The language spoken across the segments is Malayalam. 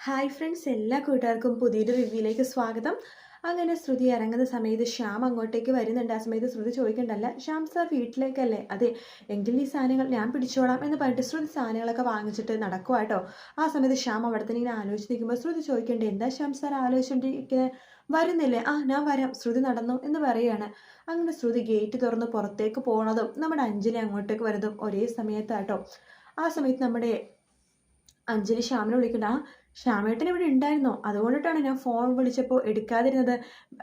ഹായ് ഫ്രണ്ട്സ് എല്ലാ കൂട്ടുകാർക്കും പുതിയൊരു റിവ്യൂയിലേക്ക് സ്വാഗതം. അങ്ങനെ ശ്രുതി ഇറങ്ങുന്ന സമയത്ത് ശ്യാം അങ്ങോട്ടേക്ക് വരുന്നുണ്ട്. ആ സമയത്ത് ശ്രുതി ചോദിക്കേണ്ടല്ല ശ്യാം സാർ വീട്ടിലേക്കല്ലേ? അതെ എങ്കിൽ ഈ സാധനങ്ങൾ ഞാൻ പിടിച്ചോളാം എന്ന് പറഞ്ഞിട്ട് ശ്രുതി സാധനങ്ങളൊക്കെ വാങ്ങിച്ചിട്ട് നടക്കുക കേട്ടോ ആ സമയത്ത് ശ്യാം അവിടെ തന്നെ ഇങ്ങനെ ആലോചിച്ച് നിൽക്കുമ്പോൾ ശ്രുതി ചോദിക്കണ്ടേ എന്താ ശ്യാം സാർ ആലോചിച്ചുകൊണ്ടിരിക്കുന്നത് വരുന്നില്ലേ? ആ ഞാൻ വരാം. ശ്രുതി നടന്നു എന്ന് പറയുകയാണ് അങ്ങനെ ശ്രുതി ഗേറ്റ് തുറന്ന് പുറത്തേക്ക് പോണതും നമ്മുടെ അഞ്ജലി അങ്ങോട്ടേക്ക് വരുന്നതും ഒരേ സമയത്താട്ടോ ആ സമയത്ത് നമ്മുടെ അഞ്ജലി ശ്യാമിനെ വിളിക്കണ്ട ശ്യാമേട്ടൻ ഇവിടെ ഉണ്ടായിരുന്നോ? അതുകൊണ്ടിട്ടാണ് ഞാൻ ഫോൺ വിളിച്ചപ്പോൾ എടുക്കാതിരുന്നത്.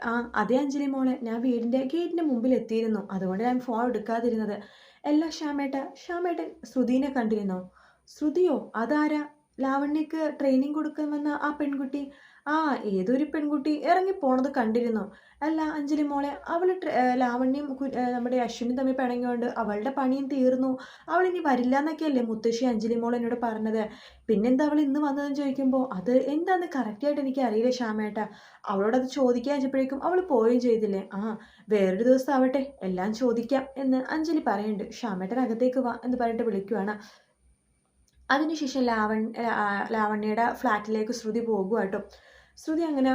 ആ അതേ അഞ്ജലി മോളെ ഞാൻ വീടിന്റെ ഗേറ്റിന്റെ മുമ്പിൽ എത്തിയിരുന്നു അതുകൊണ്ട് ഞാൻ ഫോൺ എടുക്കാതിരുന്നത്. എല്ലാ ശ്യാമേട്ട ശ്യാമേട്ടൻ ശ്രുതിനെ കണ്ടിരുന്നോ? ശ്രുതിയോ? അതാരാ? ലാവണ്യക്ക് ട്രെയിനിങ് കൊടുക്കാൻ വന്ന ആ പെൺകുട്ടി? ആ ഏതൊരു പെൺകുട്ടി ഇറങ്ങി പോണത് കണ്ടിരുന്നു? അല്ല അഞ്ജലി മോളെ അവൾ ലാവണ്യം നമ്മുടെ അശ്വിനും തമ്മിൽ പിണങ്ങിയോണ്ട് അവളുടെ പണിയും തീർന്നു. അവൾ ഇനി വരില്ല എന്നൊക്കെയല്ലേ മുത്തശ്ശി അഞ്ജലി മോൾ എന്നോട് പറഞ്ഞത്. പിന്നെന്താ അവൾ ഇന്ന് വന്നതെന്ന് ചോദിക്കുമ്പോൾ അത് എന്താന്ന് കറക്റ്റായിട്ട് എനിക്ക് അറിയില്ല ശ്യാമേട്ട. അവളോടത് ചോദിക്കാൻ വെച്ചപ്പോഴേക്കും അവൾ പോവുകയും ചെയ്തില്ലേ? ആ വേറൊരു ദിവസം ആവട്ടെ എല്ലാം ചോദിക്കാം എന്ന് അഞ്ജലി പറയുന്നുണ്ട്. ശ്യാമേട്ടൻ അകത്തേക്ക് വാ എന്ന് പറഞ്ഞിട്ട് വിളിക്കുവാണ്. അതിനുശേഷം ലാവൺ ലാവണ്യയുടെ ഫ്ലാറ്റിലേക്ക് ശ്രുതി പോകുക ശ്രുതി അങ്ങനെ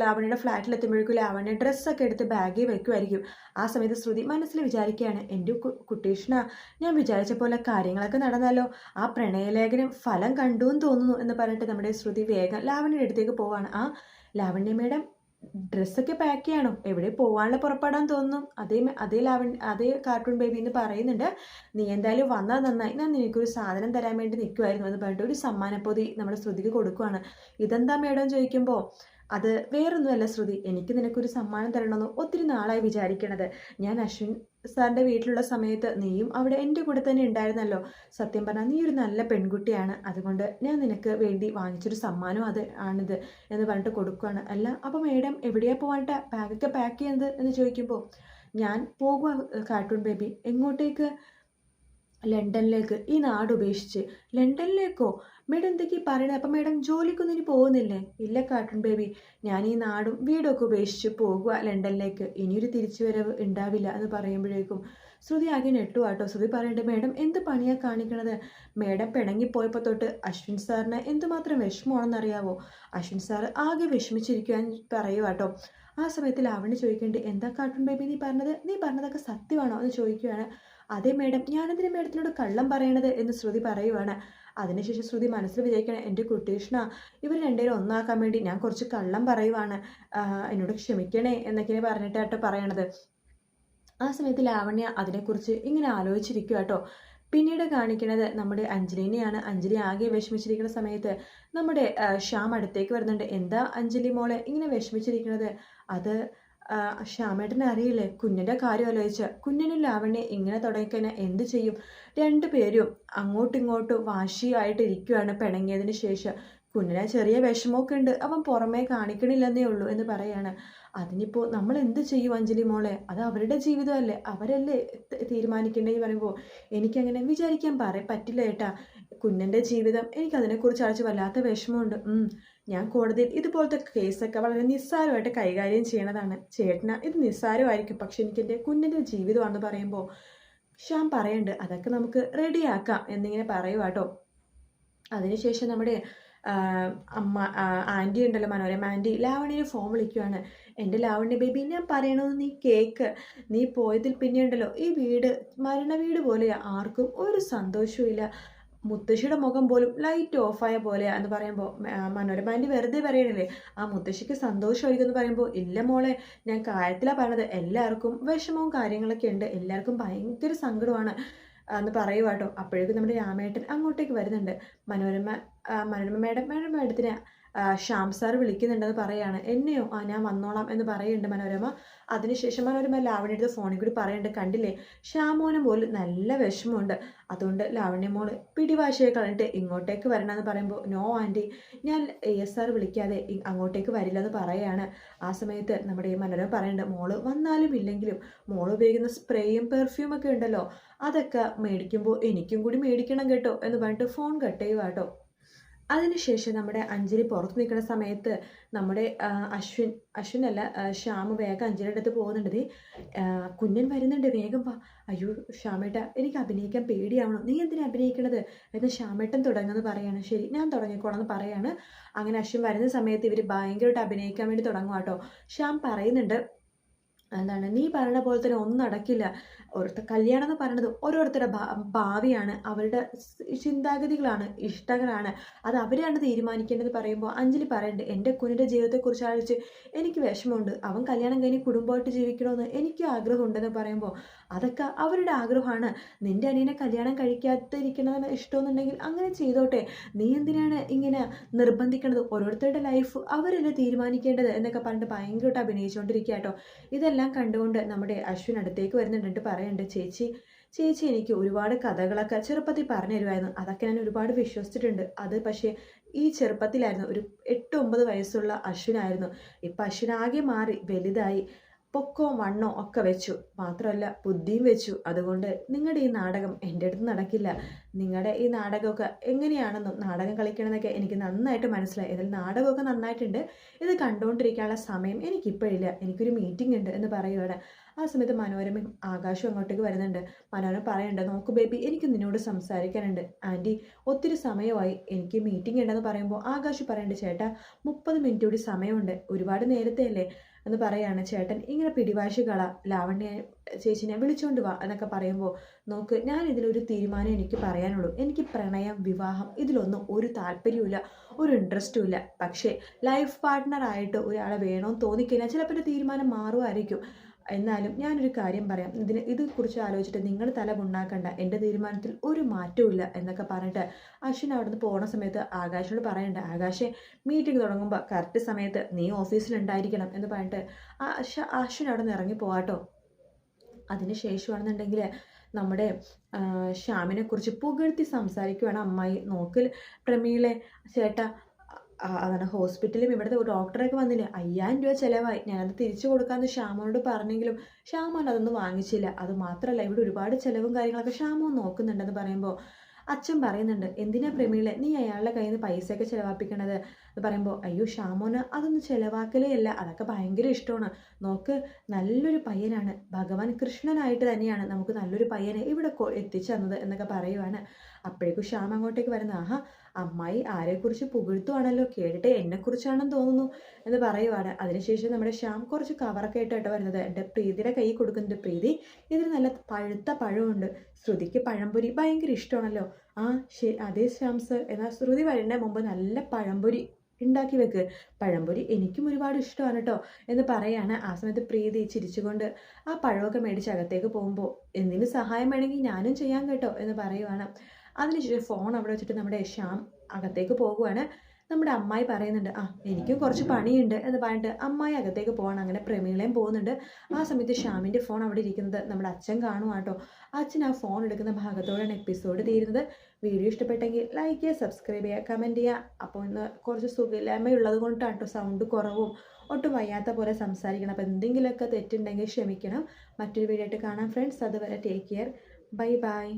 ലാവണ്യയുടെ ഫ്ലാറ്റിൽ എത്തുമ്പോഴേക്കും ലാവണ്യ ഡ്രസ്സൊക്കെ എടുത്ത് ബാഗിൽ വെക്കുമായിരിക്കും ആ സമയത്ത് ശ്രുതി മനസ്സിൽ വിചാരിക്കുകയാണ് എന്റെ കുട്ടീഷ്ണ ഞാൻ വിചാരിച്ച പോലെ കാര്യങ്ങളൊക്കെ നടന്നാലോ? ആ പ്രണയലേഖനം ഫലം കണ്ടു എന്ന് തോന്നുന്നു എന്ന് പറഞ്ഞിട്ട് നമ്മുടെ ശ്രുതി വേഗം ലാവണ്യയുടെ അടുത്തേക്ക് പോവാണ്. ആ ലാവണ്യ മേഡം ഡ്രസ്സൊക്കെ പാക്ക് ചെയ്യണം. എവിടെ പോകാനുള്ള പുറപ്പെടാൻ തോന്നും. അതേ അതേ ലാവൺ അതേ കാർട്ടൂൺ ബേബി എന്ന് പറയുന്നുണ്ട്. നീ എന്തായാലും വന്നാൽ നന്നായി. ഞാൻ നിനക്കൊരു സാധനം തരാൻ വേണ്ടി നിൽക്കുമായിരുന്നു എന്ന് പറഞ്ഞിട്ട് ഒരു സമ്മാനപ്പൊതി നമ്മുടെ ശ്രുതിക്ക് കൊടുക്കുവാണ്. ഇതെന്താ മേഡം ചോദിക്കുമ്പോൾ അത് വേറൊന്നുമല്ല ശ്രുതി. എനിക്ക് നിനക്കൊരു സമ്മാനം തരണമെന്ന് ഒത്തിരി നാളായി വിചാരിക്കണത്. ഞാൻ അശ്വിൻ സാറിന്റെ വീട്ടിലുള്ള സമയത്ത് നീയും അവിടെ എന്റെ കൂടെ തന്നെ ഉണ്ടായിരുന്നല്ലോ. സത്യം പറഞ്ഞാൽ നീ ഒരു നല്ല പെൺകുട്ടിയാണ്. അതുകൊണ്ട് ഞാൻ നിനക്ക് വേണ്ടി വാങ്ങിച്ചൊരു സമ്മാനം അത് ആണിത് എന്ന് പറഞ്ഞിട്ട് കൊടുക്കുകയാണ് അല്ല അപ്പോൾ മേഡം എവിടെയാണ് പോകാനിട്ട് ബാഗൊക്കെ പാക്ക് ചെയ്യുന്നത് എന്ന് ചോദിക്കുമ്പോൾ ഞാൻ പോകുക കാർട്ടൂൺ ബേബി എങ്ങോട്ടേക്ക്? ലണ്ടനിലേക്ക് ഈ നാട് ഉപേക്ഷിച്ച്. ലണ്ടനിലേക്കോ? മേഡം എന്തൊക്കെയാ പറയണേ? അപ്പം മേഡം ജോലിക്കൊന്നും ഇനി പോകുന്നില്ലേ? ഇല്ല കാർട്ടൂൺ ബേബി. ഞാൻ ഈ നാടും വീടൊക്കെ ഉപേക്ഷിച്ച് പോകുക ലണ്ടനിലേക്ക്. ഇനിയൊരു തിരിച്ചുവരവ് ഉണ്ടാവില്ല എന്ന് പറയുമ്പോഴേക്കും ശ്രുതി ആകെ നെട്ടു ആട്ടോ ശ്രുതി പറയണ്ടേ മേഡം എന്ത് പണിയാണ് കാണിക്കണത്? മേഡം പിണങ്ങിപ്പോയപ്പോൾ തൊട്ട് അശ്വിൻ സാറിന് എന്തുമാത്രം വിഷമമാണെന്നറിയാവോ? അശ്വിൻ സാർ ആകെ വിഷമിച്ചിരിക്കുവാൻ പറയുവാട്ടോ. ആ സമയത്തിൽ ലാവണ്യ ചോദിക്കേണ്ടി എന്താ കാർട്ടൂൺ ബേബി നീ പറഞ്ഞത്? നീ പറഞ്ഞതൊക്കെ സത്യമാണോ? എന്ന് ചോദിക്കുകയാണ് അതെ മേഡം ഞാനെന്തിനാ മേഡത്തിനോട് കള്ളം പറയണത് എന്ന് ശ്രുതി പറയുവാണ്. അതിനുശേഷം ശ്രുതി മനസ്സിൽ വിചാരിക്കണം എന്റെ കുട്ടീഷ്ണ ഇവർ രണ്ടുപേരും ഒന്നാക്കാൻ വേണ്ടി ഞാൻ കുറച്ച് കള്ളം പറയുവാണ്. എന്നോട് ക്ഷമിക്കണേ എന്നൊക്കെയാണ് പറഞ്ഞിട്ടാട്ടോ പറയണത്. ആ സമയത്ത് ലാവണ്യ അതിനെക്കുറിച്ച് ഇങ്ങനെ ആലോചിച്ചിരിക്കുക കേട്ടോ. പിന്നീട് കാണിക്കുന്നത് നമ്മുടെ അഞ്ജലിനെയാണ്. അഞ്ജലി ആകെ വിഷമിച്ചിരിക്കുന്ന സമയത്ത് നമ്മുടെ ശ്യാം അടുത്തേക്ക് വരുന്നുണ്ട്. എന്താ അഞ്ജലി മോളെ ഇങ്ങനെ വിഷമിച്ചിരിക്കുന്നത് അത് ശ്യാമേട്ടനെ അറിയില്ലേ? കുഞ്ഞിന്റെ കാര്യം ആലോചിച്ച്. കുഞ്ഞിനും ലാവണ്യ ഇങ്ങനെ തുടങ്ങിക്കഴിഞ്ഞാൽ എന്ത് ചെയ്യും? രണ്ടുപേരും അങ്ങോട്ടും ഇങ്ങോട്ടും വാശിയായിട്ട് ഇരിക്കുകയാണ് പിണങ്ങിയതിന് ശേഷം. കുഞ്ഞിനെ ചെറിയ വിഷമമൊക്കെ ഉണ്ട് അവൻ പുറമേ കാണിക്കണില്ലെന്നേ ഉള്ളൂ എന്ന് പറയാണ്. അതിനിപ്പോൾ നമ്മൾ എന്ത് ചെയ്യും അഞ്ജലി മോളെ? അത് അവരുടെ ജീവിതമല്ലേ? അവരല്ലേ തീരുമാനിക്കേണ്ടതെന്ന് പറയുമ്പോൾ എനിക്കങ്ങനെ വിചാരിക്കാൻ പറ പറ്റില്ല ഏട്ടാ. കുഞ്ഞിന്റെ ജീവിതം എനിക്കതിനെക്കുറിച്ച് അടച്ച് വല്ലാത്ത വിഷമമുണ്ട്. ഞാൻ കോടതിയിൽ ഇതുപോലത്തെ കേസൊക്കെ വളരെ നിസ്സാരമായിട്ട് കൈകാര്യം ചെയ്യണതാണ്. ചേട്ടന ഇത് നിസ്സാരമായിരിക്കും. പക്ഷെ എനിക്ക് എന്റെ കുഞ്ഞിന്റെ ജീവിതമാണെന്ന് പറയുമ്പോൾ ഷാൻ പറയുന്നുണ്ട് അതൊക്കെ നമുക്ക് റെഡിയാക്കാം എന്നിങ്ങനെ പറയുക കേട്ടോ അതിനുശേഷം നമ്മുടെ അമ്മ ആന്റി ഉണ്ടല്ലോ മനോരമ ആന്റി ലാവണിയെ ഫോൺ വിളിക്കുവാണ്. എന്റെ ലാവണ്യ ബേബി ഞാൻ പറയണത് നീ കേക്ക്. നീ പോയതിൽ പിന്നെയുണ്ടല്ലോ ഈ വീട് മരണ വീട് ആർക്കും ഒരു സന്തോഷവും മുത്തശ്ശിയുടെ മുഖം പോലും ലൈറ്റ് ഓഫായ പോലെ എന്ന് പറയുമ്പോൾ മനോരമ ആന്റി വെറുതെ പറയണില്ലേ? ആ മുത്തശ്ശിക്ക് സന്തോഷമായിരിക്കും എന്ന് പറയുമ്പോൾ ഇല്ല മോളെ ഞാൻ കാര്യത്തിലാണ് പറഞ്ഞത്. എല്ലാവർക്കും വിഷമവും കാര്യങ്ങളൊക്കെ ഉണ്ട്. എല്ലാവർക്കും ഭയങ്കര സങ്കടമാണ് എന്ന് പറയുക കേട്ടോ അപ്പോഴേക്കും നമ്മുടെ രാമേട്ടൻ അങ്ങോട്ടേക്ക് വരുന്നുണ്ട്. മനോരമ മനോരമ മേഡം മേഡം മേഡത്തിനെ ശ്യാം സാർ വിളിക്കുന്നുണ്ടെന്ന് പറയാണ്. എന്നെയോ? ആ ഞാൻ വന്നോളാം എന്ന് പറയുന്നുണ്ട് മനോരമ. അതിനുശേഷം മനോരമ ലാവണ്യടുത്ത് ഫോണിൽ കൂടി പറയുന്നുണ്ട്. കണ്ടില്ലേ? ശ്യാമോനും പോലും നല്ല വിഷമമുണ്ട്. അതുകൊണ്ട് ലാവണ്യ മോൾ പിടിവാശയെ കളഞ്ഞിട്ട് ഇങ്ങോട്ടേക്ക് വരണമെന്ന് പറയുമ്പോൾ നോ ആന്റി ഞാൻ എ എസ് ആർ വിളിക്കാതെ അങ്ങോട്ടേക്ക് വരില്ല എന്ന് പറയാണ്. ആ സമയത്ത് നമ്മുടെ ഈ മനോരമ പറയുന്നുണ്ട് മോൾ വന്നാലും ഇല്ലെങ്കിലും മോൾ ഉപയോഗിക്കുന്ന സ്പ്രേയും പെർഫ്യൂമൊക്കെ ഉണ്ടല്ലോ. അതൊക്കെ മേടിക്കുമ്പോൾ എനിക്കും കൂടി മേടിക്കണം കേട്ടോ എന്ന് പറഞ്ഞിട്ട് ഫോൺ കട്ട് കേട്ടോ. അതിനുശേഷം നമ്മുടെ അഞ്ജലി പുറത്ത് നിൽക്കുന്ന സമയത്ത് നമ്മുടെ അശ്വിൻ അശ്വിൻ അശ്വിനല്ല ശ്യാമ വേഗം അഞ്ജലിയുടെ അടുത്ത് പോകുന്നുണ്ട്. കുഞ്ഞൻ വരുന്നുണ്ട് വേഗം വാ. അയ്യോ ശ്യാമേട്ട എനിക്ക് അഭിനയിക്കാൻ പേടിയാവണം. നീ എന്തിനാ അഭിനയിക്കണത്? എന്ന് ശ്യാമേട്ടൻ തുടങ്ങുന്നത് പറയാണ്. ശരി ഞാൻ തുടങ്ങിക്കോളാം എന്ന് പറയാണ്. അങ്ങനെ അശ്വിൻ വരുന്ന സമയത്ത് ഇവർ ഭയങ്കരമായിട്ട് അഭിനയിക്കാൻ വേണ്ടി തുടങ്ങും കേട്ടോ ശ്യാം പറയുന്നുണ്ട് എന്താണ് നീ പറയണ പോലെ തന്നെ ഒന്നും നടക്കില്ല. ഓരോരുത്തർ കല്യാണം എന്ന് പറയുന്നത് ഓരോരുത്തരുടെ ഭാവിയാണ്. അവരുടെ ചിന്താഗതികളാണ്. ഇഷ്ടങ്ങളാണ്. അത് അവരാണ് തീരുമാനിക്കേണ്ടത് പറയുമ്പോൾ അഞ്ജലി പറയുന്നുണ്ട് എന്റെ കുഞ്ഞിന്റെ ജീവിതത്തെക്കുറിച്ച് ആലോചിച്ച് എനിക്ക് വിഷമമുണ്ട്. അവൻ കല്യാണം കഴിഞ്ഞ് കുടുംബമായിട്ട് ജീവിക്കണമെന്ന് എനിക്ക് ആഗ്രഹമുണ്ടെന്ന് പറയുമ്പോൾ അതൊക്കെ അവരുടെ ആഗ്രഹമാണ്. നിന്റെ അനിയനെ കല്യാണം കഴിക്കാതിരിക്കണമെന്ന് ഇഷ്ടമെന്നുണ്ടെങ്കിൽ അങ്ങനെ ചെയ്തോട്ടെ. നീ എന്തിനാണ് ഇങ്ങനെ നിർബന്ധിക്കണത്? ഓരോരുത്തരുടെ ലൈഫ് അവരല്ലേ തീരുമാനിക്കേണ്ടത് എന്നൊക്കെ പറഞ്ഞിട്ട് ഭയങ്കരമായിട്ട് അഭിനയിച്ചുകൊണ്ടിരിക്കുക കേട്ടോ ഇതെല്ലാം കണ്ടുകൊണ്ട് നമ്മുടെ അശ്വിൻ അടുത്തേക്ക് വരുന്നുണ്ട് പറയുന്നുണ്ട് ചേച്ചി ചേച്ചി എനിക്ക് ഒരുപാട് കഥകളൊക്കെ ചെറുപ്പത്തിൽ പറഞ്ഞു തരുമായിരുന്നു അതൊക്കെ ഞാൻ ഒരുപാട് വിശ്വസിച്ചിട്ടുണ്ട്. അത് പക്ഷേ ഈ ചെറുപ്പത്തിലായിരുന്നു. ഒരു എട്ട് ഒമ്പത് വയസ്സുള്ള അശ്വിനായിരുന്നു. ഇപ്പം അശ്വിനാകെ മാറി വലുതായി. പൊക്കവും മണ്ണോ ഒക്കെ വെച്ചു. മാത്രമല്ല ബുദ്ധിയും വെച്ചു. അതുകൊണ്ട് നിങ്ങളുടെ ഈ നാടകം എന്റെ അടുത്ത് നടക്കില്ല. നിങ്ങളുടെ ഈ നാടകമൊക്കെ എങ്ങനെയാണെന്നും നാടകം കളിക്കണമെന്നൊക്കെ എനിക്ക് നന്നായിട്ട് മനസ്സിലായി. ഇതിൽ നാടകമൊക്കെ നന്നായിട്ടുണ്ട്. ഇത് കണ്ടുകൊണ്ടിരിക്കാനുള്ള സമയം എനിക്കിപ്പോഴില്ല. എനിക്കൊരു മീറ്റിംഗ് ഉണ്ട് എന്ന് പറയുകയാണ് ആ സമയത്ത് മനോരമയും ആകാശവും അങ്ങോട്ടേക്ക് വരുന്നുണ്ട്. മനോരമ പറയുന്നുണ്ട് നോക്ക് ബേബി എനിക്ക് നിന്നോട് സംസാരിക്കാനുണ്ട്. ആന്റി ഒത്തിരി സമയമായി എനിക്ക് മീറ്റിംഗ് ഉണ്ടെന്ന് പറയുമ്പോൾ ആകാശ് പറയുന്നുണ്ട് ചേട്ടാ മുപ്പത് മിനിറ്റ് കൂടി സമയമുണ്ട്. ഒരുപാട് നേരത്തെ അല്ലേ? എന്ന് പറയാണ് ചേട്ടൻ. ഇങ്ങനെ പിടിവാശി കള ലാവണ്യ ചേച്ചിനെ വിളിച്ചോണ്ട് വാ എന്നൊക്കെ പറയുമ്പോൾ നോക്ക് ഞാൻ ഇതിലൊരു തീരുമാനം എനിക്ക് പറയാനുള്ളൂ. എനിക്ക് പ്രണയം വിവാഹം ഇതിലൊന്നും ഒരു താല്പര്യമില്ല ഒരു ഇൻട്രസ്റ്റും ഇല്ല പക്ഷേ ലൈഫ് പാർട്ട്ണറായിട്ട് ഒരാളെ വേണമെന്ന് തോന്നിക്കഴിഞ്ഞാൽ ചിലപ്പോൾ തീരുമാനം മാറുമായിരിക്കും. എന്നാലും ഞാനൊരു കാര്യം പറയാം. ഇതിനെ ഇതേക്കുറിച്ച് ആലോചിച്ചിട്ട് നിങ്ങൾ തല ഉണ്ടാക്കണ്ട എന്റെ തീരുമാനത്തിൽ ഒരു മാറ്റവും എന്നൊക്കെ പറഞ്ഞിട്ട് അശ്വിൻ അവിടെ നിന്ന് പോണ സമയത്ത് ആകാശോട് പറയണ്ട ആകാശെ മീറ്റിംഗ് തുടങ്ങുമ്പോൾ കറക്റ്റ് സമയത്ത് നീ ഓഫീസിലുണ്ടായിരിക്കണം എന്ന് പറഞ്ഞിട്ട് ആ അശ്വ അശ്വിൻ അവിടെ നിന്ന് ഇറങ്ങി പോവാട്ടോ. അതിന് ശേഷമാണെന്നുണ്ടെങ്കിൽ നമ്മുടെ ആ, ശ്യാമിനെ കുറിച്ച് പുകഴ്ത്തി സംസാരിക്കുവാണ് അമ്മായി. നോക്കിൽ പ്രമീളെ ചേട്ടാ അതാണ്. ഹോസ്പിറ്റലും ഇവിടുത്തെ ഡോക്ടറൊക്കെ വന്നില്ലേ? അയ്യായിരം രൂപ ചിലവായി. ഞാനത് തിരിച്ചു കൊടുക്കാമെന്ന് ശ്യാമോനോട് പറഞ്ഞെങ്കിലും ശ്യാമോൻ അതൊന്നും വാങ്ങിച്ചില്ല. അത് മാത്രമല്ല ഇവിടെ ഒരുപാട് ചിലവും കാര്യങ്ങളൊക്കെ ശ്യാമോൻ നോക്കുന്നുണ്ടെന്ന് പറയുമ്പോൾ അച്ഛൻ പറയുന്നുണ്ട് എന്തിനാ പ്രമീളെ നീ അയാളുടെ കയ്യിൽ നിന്ന് പൈസയൊക്കെ ചിലവാപ്പിക്കണത്? എന്ന് പറയുമ്പോൾ അയ്യോ ശ്യാമോന് അതൊന്നും ചിലവാക്കലേ അല്ല അതൊക്കെ ഭയങ്കര ഇഷ്ടമാണ്. നോക്ക് നല്ലൊരു പയ്യനാണ്. ഭഗവാൻ കൃഷ്ണനായിട്ട് തന്നെയാണ് നമുക്ക് നല്ലൊരു പയ്യനെ ഇവിടെ എത്തിച്ചു തന്നത് എന്നൊക്കെ പറയുവാണ്. അപ്പോഴേക്കും ശ്യാം അങ്ങോട്ടേക്ക് വരുന്ന ആഹാ അമ്മായി ആരെക്കുറിച്ച് പുകഴ്ത്തുവാണല്ലോ? കേട്ടിട്ട് എന്നെക്കുറിച്ചാണെന്ന് തോന്നുന്നു എന്ന് പറയുവാണ്. അതിനുശേഷം നമ്മുടെ ശ്യാം കുറച്ച് കവറൊക്കെ ആയിട്ടാണ് വരുന്നത്. എന്റെ പ്രീതിയുടെ കൈ കൊടുക്കുന്നുണ്ട് പ്രീതി. ഇതിൽ നല്ല പഴുത്ത പഴമുണ്ട് ശ്രുതിക്ക് പഴംപൊരി ഭയങ്കര ഇഷ്ടമാണല്ലോ. ആ ശരി അതേ ശ്യാം സർ എന്നാൽ ശ്രുതി വരുന്നതിന് മുമ്പ് നല്ല പഴംപൊരി ഉണ്ടാക്കി വെക്ക്. പഴംപൊരി എനിക്കും ഒരുപാട് ഇഷ്ടമാണ് കേട്ടോ എന്ന് പറയാണ് ആ സമയത്ത് പ്രീതി ചിരിച്ചുകൊണ്ട്. ആ പഴമൊക്കെ മേടിച്ച് അകത്തേക്ക് പോകുമ്പോൾ എന്തിനു സഹായം വേണമെങ്കിൽ ഞാനും ചെയ്യാൻ കേട്ടോ എന്ന് പറയുവാണ്. അതിനുശേഷം ഫോൺ അവിടെ വെച്ചിട്ട് നമ്മുടെ ശ്യാം അകത്തേക്ക് പോകുവാണ്. നമ്മുടെ അമ്മായി പറയുന്നുണ്ട് ആ എനിക്കും കുറച്ച് പണിയുണ്ട് എന്ന് പറഞ്ഞിട്ട് അമ്മായി അകത്തേക്ക് പോകണം അങ്ങനെ പ്രമീളയും പോകുന്നുണ്ട്. ആ സമയത്ത് ശ്യാമിന്റെ ഫോൺ അവിടെ ഇരിക്കുന്നത് നമ്മുടെ അച്ഛൻ കാണുവാട്ടോ. അച്ഛൻ ആ ഫോൺ എടുക്കുന്ന ഭാഗത്തോടെയാണ് എപ്പിസോഡ് തീരുന്നത്. വീഡിയോ ഇഷ്ടപ്പെട്ടെങ്കിൽ ലൈക്ക് ചെയ്യുക സബ്സ്ക്രൈബ് ചെയ്യുക കമന്റ് ചെയ്യുക. അപ്പോൾ ഇന്ന് കുറച്ച് സുഖമില്ലായ്മയുള്ളത് കൊണ്ടാണ് കേട്ടോ സൗണ്ട് കുറവും. ഒട്ടും വയ്യാത്ത പോലെ സംസാരിക്കണം. അപ്പോൾ എന്തെങ്കിലുമൊക്കെ തെറ്റുണ്ടെങ്കിൽ ക്ഷമിക്കണം. മറ്റൊരു വീഡിയോ ആയിട്ട് കാണാം ഫ്രണ്ട്സ് അതുവരെ ടേക്ക് കെയർ ബൈ ബൈ